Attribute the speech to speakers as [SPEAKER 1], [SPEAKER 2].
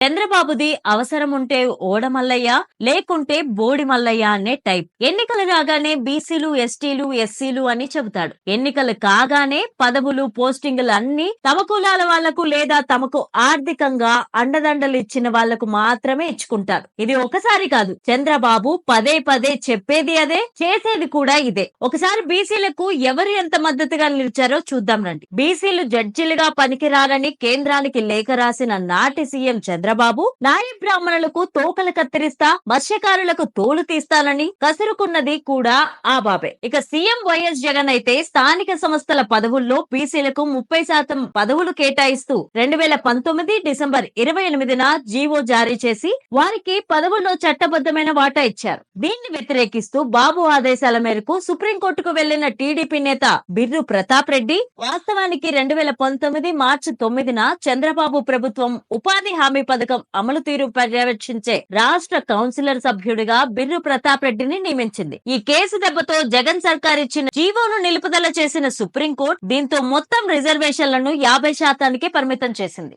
[SPEAKER 1] చంద్రబాబుది అవసరం ఉంటే ఓడమల్లయ్య లేకుంటే బోడి మల్లయ్య అనే టైప్. ఎన్నికలు రాగానే బీసీలు ఎస్టీలు ఎస్సీలు అని చెబుతాడు. ఎన్నికలు కాగానే పదవులు పోస్టింగులు అన్ని తమ కులాల వాళ్ళకు లేదా తమకు ఆర్థికంగా అండదండలు ఇచ్చిన వాళ్ళకు మాత్రమే ఇచ్చుకుంటారు. ఇది ఒకసారి కాదు. చంద్రబాబు పదే పదే చెప్పేది అదే చేసేది కూడా ఇదే. ఒకసారి బీసీలకు ఎవరు ఎంత మద్దతుగా నిలిచారో చూద్దాం రండి. బీసీలు జడ్జిలుగా పనికిరారని కేంద్రానికి లేఖ రాసిన నాటి సీఎం చంద్రబాబు నాయ బ్రాహ్మణులకు తోకలు కత్తిరిస్తా మత్స్యకారులకు తోలు తీస్తానని కసురుకున్నది కూడా ఆ బాబే. ఇక సీఎం వైఎస్ జగన్ అయితే స్థానిక సంస్థల పదవుల్లో బీసీలకు ముప్పై శాతం పదవులు కేటాయిస్తూ రెండు వేల పంతొమ్మిది డిసెంబర్ ఇరవై ఎనిమిదిన జీవో జారీ చేసి వారికి పదవుల్లో చట్టబద్ధమైన వాటా ఇచ్చారు. దీన్ని వ్యతిరేకిస్తూ బాబు ఆదేశాల మేరకు సుప్రీంకోర్టుకు వెళ్ళిన టీడీపీ నేత బిర్రు ప్రతాప్ రెడ్డి వాస్తవానికి రెండు వేల పంతొమ్మిది మార్చి తొమ్మిదిన చంద్రబాబు ప్రభుత్వం ఉపాధి హామీ పథకం అమలు తీరు పర్యవేక్షించే రాష్ట్ర కౌన్సిలర్ సభ్యుడిగా బిర్రు ప్రతాప్ రెడ్డిని నియమించింది. ఈ కేసు దెబ్బతో జగన్ సర్కార్ ఇచ్చిన జీవోను నిలుపుదల చేసిన సుప్రీంకోర్టు దీంతో మొత్తం రిజర్వేషన్లను యాభై శాతానికి పరిమితం చేసింది.